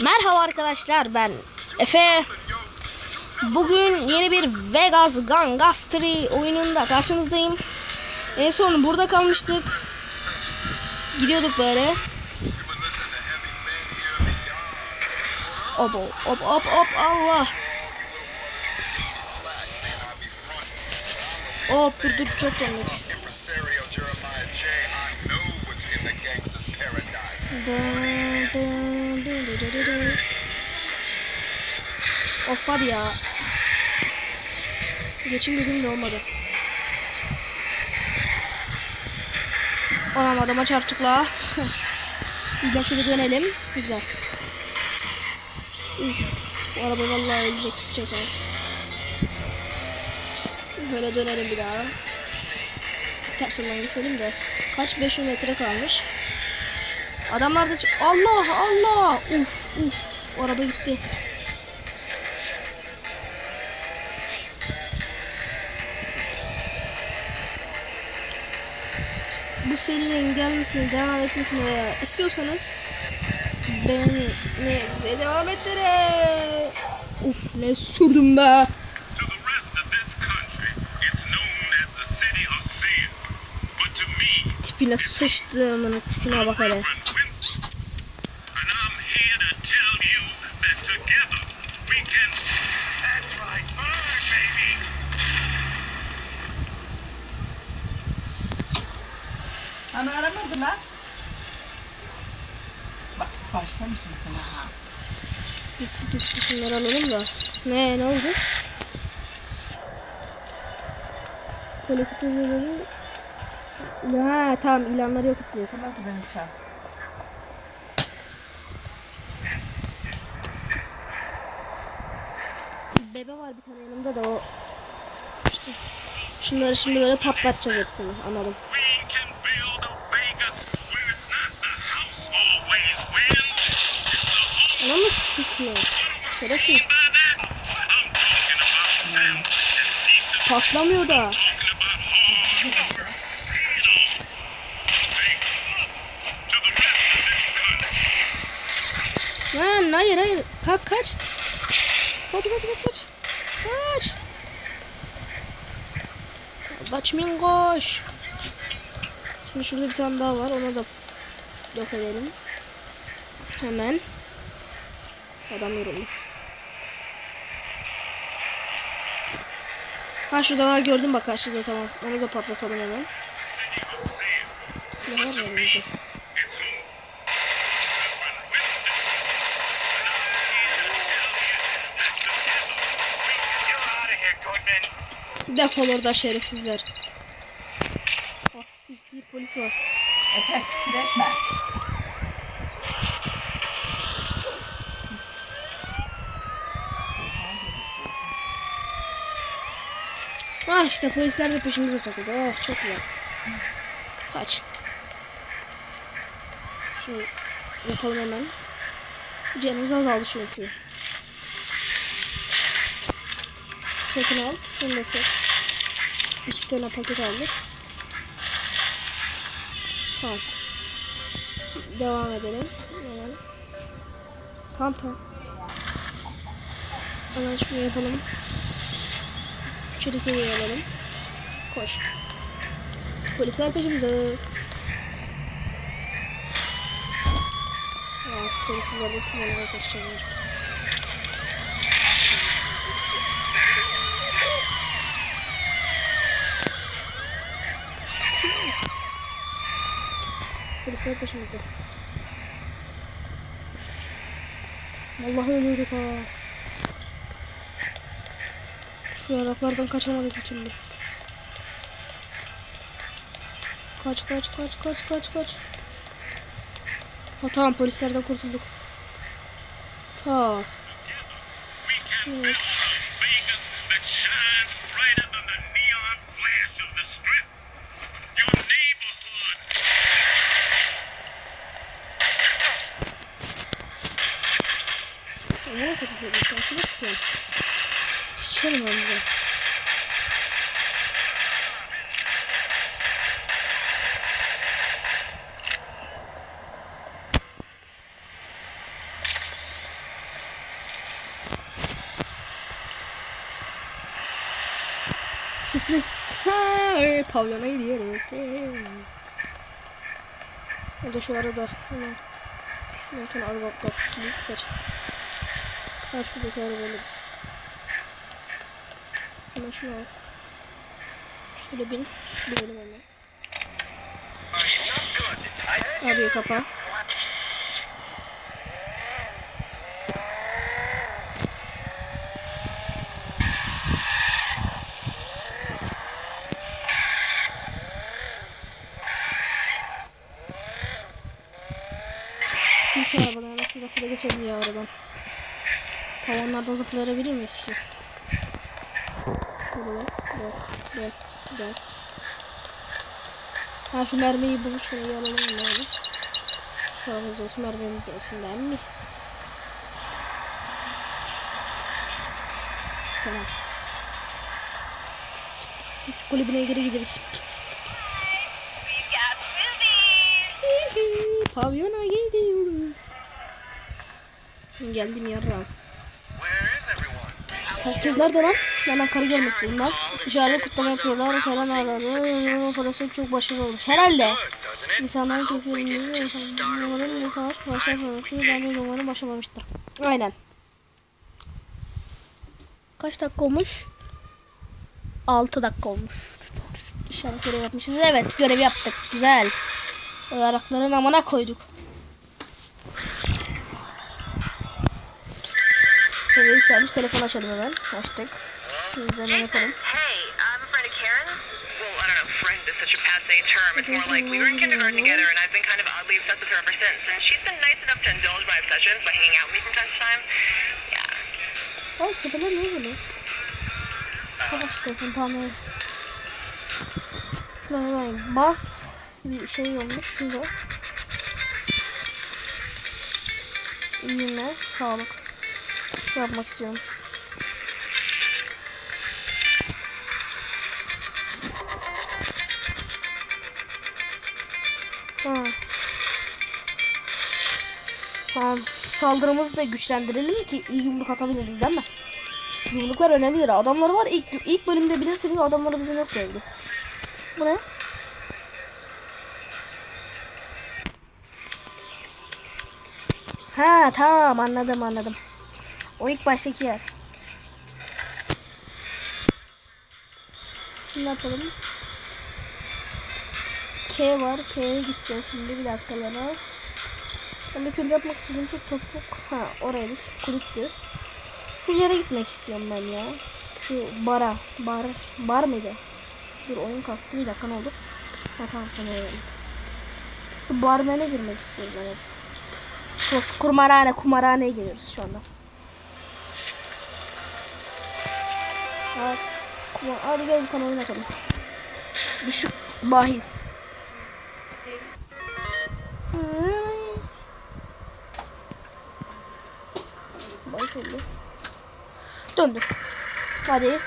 Merhaba arkadaşlar ben Efe. Bugün yeni bir Vegas Gangastri oyununda karşınızdayım. En son burada kalmıştık. Gidiyorduk böyle. Hop hop hop hop Allah. Hop dur dur çok yanlış. Of hadi ya. Geçim dedim de olmadı. Anam adama çarptık la. De şöyle dönelim. Güzel. Üf, araba vallahi ölecek gidecek ha. Böyle dönelim bir daha. Ters yoldan gitmedim de. Kaç 500 metre kalmış. Adamlar da Allah Allah. Uf uf. Araba gitti. Bu serinin gelmesini, devam etmesini veya istiyorsanız bize devam ettirin. Uf ne sürdüm be. Tipine sıçtığımın tipine bak hele. Başlamış mesela ha. Gitti gitti şunları alalım da. Ne ne oldu? Kolektifleri... Ha tamam ilanları yok edeceğiz. Sana da beni çağır. Bebe var bir tane yanımda da o. İşte. Şunları şimdi böyle patlatacağız hepsini anladım. Rest of this country. Lan hayır hayır. Kalk kaç. Kaç kaç kaç kaç. Kaç. Kaç mingoş. Şimdi şurada bir tane daha var. Ona da yok edelim. Hemen. Adam yoruldu. Ha şurada var gördüm bak karşıda tamam. Onu da patlatalım hemen. Silah var mı elimizde? Defol orada şerefsizler. Ah siktir polis var. Efe küfür etme. Ah işte polisler de peşimize takıldı. Oh çok güzel. Kaç. Şunu yapalım hemen. Canımız azaldı çünkü. Sakın al. Bunu da sak. İki tane paket aldık. Tamam. Devam edelim. Hemen. Tamam tamam. Hemen şunu yapalım. Çelikleri alalım. Koş. Polisler peşimizde. Ya çocuklar bu tümene kaçacağız mecbur. Polisler peşimizde. Vallahi ölüyorduk ha. Şu yaraklardan kaçamadık bir türlü. Kaç kaç kaç kaç kaç kaç. Ha tamam polislerden kurtulduk. Ta. Neighborhood. Ne kadar polisler? Bakarım ben bize. Sürpriz. Ee, Pavyona gidiyoruz. Ee. O da şu arada hemen. Şunun için araba kaçıp kaç. Ha şuradaki arabayla. Hemen şunu al. Şöyle bin. Binelim hemen. Radyoyu kapa. Arabadan hemen şurada şurada geçeriz ya aradan. Tavanlardan zıplayabilir miyiz ki? Gel gel gel. Ha şu mermiyi bulmuş onu alalım yani. Paramız olsun mermimiz de olsun değil mi? Tamam. Biz kulübüne geri gidiyoruz. Pavyona gidiyoruz. Geldim yarram. Herkes nerede lan? Ben Ankara'yı görmek istiyorum lan. Dışarıda kutlama yapıyorlar. Falan ağlardı. Operasyon çok başarılı olmuş. Herhalde. İnsanların keyfini umarım savaş başlamamıştır. Ben de umarım başlamamıştır. Aynen. Kaç dakika olmuş? 6 dakika olmuş. İşaret görev yapmışız. Evet görev yaptık. Güzel. Yarakların amına koyduk. Seviye yükselmiş. Telefon açalım hemen. Açtık. Şimdi hemen yapalım. Hey, I'm a friend of Karen's. Well, I don't know, friend is such a passe term. It's more like we were in kindergarten together, and I've been kind of oddly obsessed with her ever since. And she's been nice enough to indulge my obsessions by hanging out with me from time to time. Yeah. Ay tepeler ne böyle? Savaş telefon tamir. Şuna hemen bas. Bir şey olmuş şurada. İyime, sağlık. Yapmak istiyorum. Tamam. Saldırımızı da güçlendirelim ki iyi yumruk atabiliriz değil mi? Yumruklar önemlidir. Adamları var ilk ilk bölümde bilirseniz adamları bizi nasıl öldü? Bu ne? Ha tamam anladım anladım. O ilk baştaki yer. Ne yapalım? K var. K'ye gideceğiz şimdi bir dakikalığına. Ben ilk önce yapmak istediğim şu topuk. Ha oraydı. Kulüptü. Şu yere gitmek istiyorum ben ya. Şu bara. Bar. Bar mıydı? Dur oyun kastı. Bir dakika ne oldu? Ha tamam tamam. Şu barmene girmek istiyorum ben. Klasik kumarhane. Kumarhaneye giriyoruz şu anda. Kumar. Hadi gel bir tane oyun açalım. Düşük bahis. Bahis oldu. Hadi.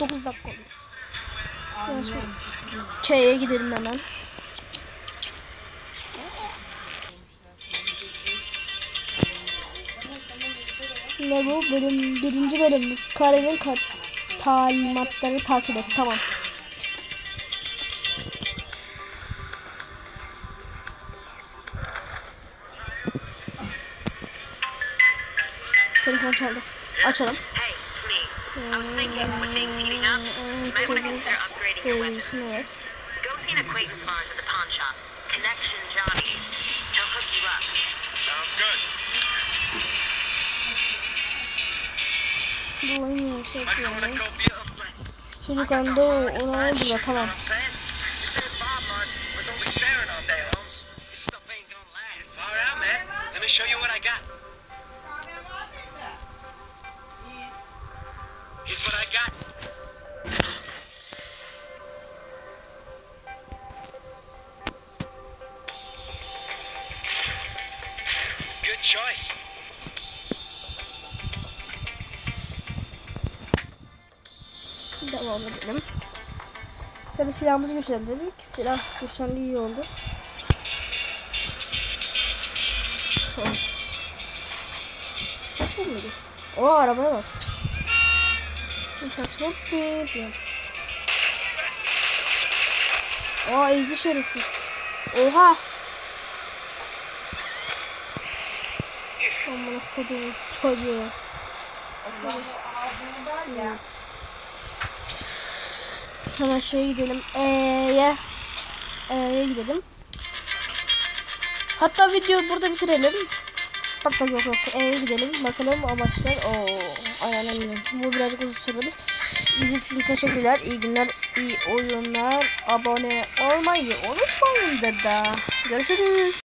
9 dakika olur. Çaya gidelim hemen. Ne bu? Bölüm, birinci bölüm. Karenin kar talimatları takip et. Tamam. Telefon çaldı. Açalım. Hmm weapon. Sevgilisini evet. Bu oyun şey. Çocuk anda ona oldu da tamam. Choice. Devam edelim. Sana silahımızı güçlendirdik. Silah güçlendi iyi oldu. O arabaya bak. Uçakma diyor. Aa ezdi şerifi. Oha. Aman kodum çocuğu. Hemen şeye gidelim. E'ye. E'ye gidelim. Hatta videoyu burada bitirelim. Bak bak yok yok. E'ye gidelim. Bakalım amaçlar. Oo, aynen. Bu birazcık uzun süreli. İzlediğiniz için teşekkürler. İyi günler, iyi oyunlar. Abone olmayı unutmayın da. Görüşürüz.